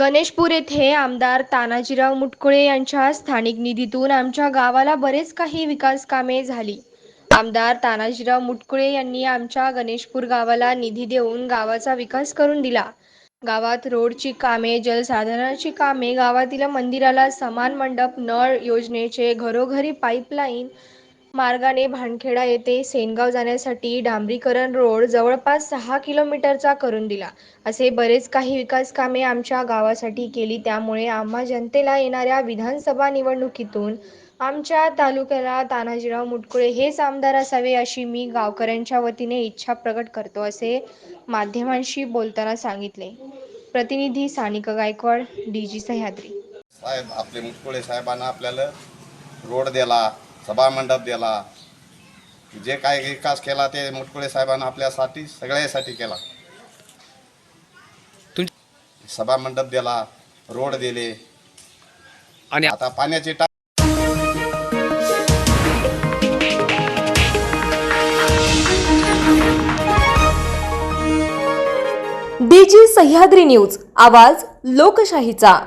गणेशपूर येथे आमदार तानाजीराव मुटकुळे यांच्या स्थानिक निधीतून आमच्या गावाला बरेच काही विकास कामे झाली. आमदार तानाजीराव मुटकुळे यांनी आमच्या गणेशपूर गावाला निधी देऊन गावाचा विकास करून दिला. गावात रोडची कामे जलसाधनाची कामे गावातील मंदिराला समान मंडप नळ योजनेचे घरोघरी पाईपलाईन मार्गाने भानखेडा येथे सेनगाव जाण्यासाठी डांबरीकरण रोड जवळपास सहा किलोमीटरचा करून दिला. असे बरेच काही विकास कामे आमच्या गावासाठी केली. त्यामुळे आम्हा जनतेला येणाऱ्या विधानसभा निवडणुकीतून आमच्या तालुक्याला तानाजीराव मुटकुळे हेच आमदार असावे अशी मी गावकऱ्यांच्या वतीने इच्छा प्रकट करतो असे माध्यमांशी बोलताना सांगितले. प्रतिनिधी सानिका गायकवाड डी जी सह्याद्री. साहेब आपले मुटकुळे साहेबांना आपल्याला रोड दिला. सभामंडप दिला. जे काय विकास केला ते मुटकुळे साहेबांना आपल्यासाठी सगळ्यासाठी केला. सभामंडप दिला रोड दिले. आणि आता पाण्याची टाक डीजी सह्याद्री न्यूज आवाज लोकशाहीचा.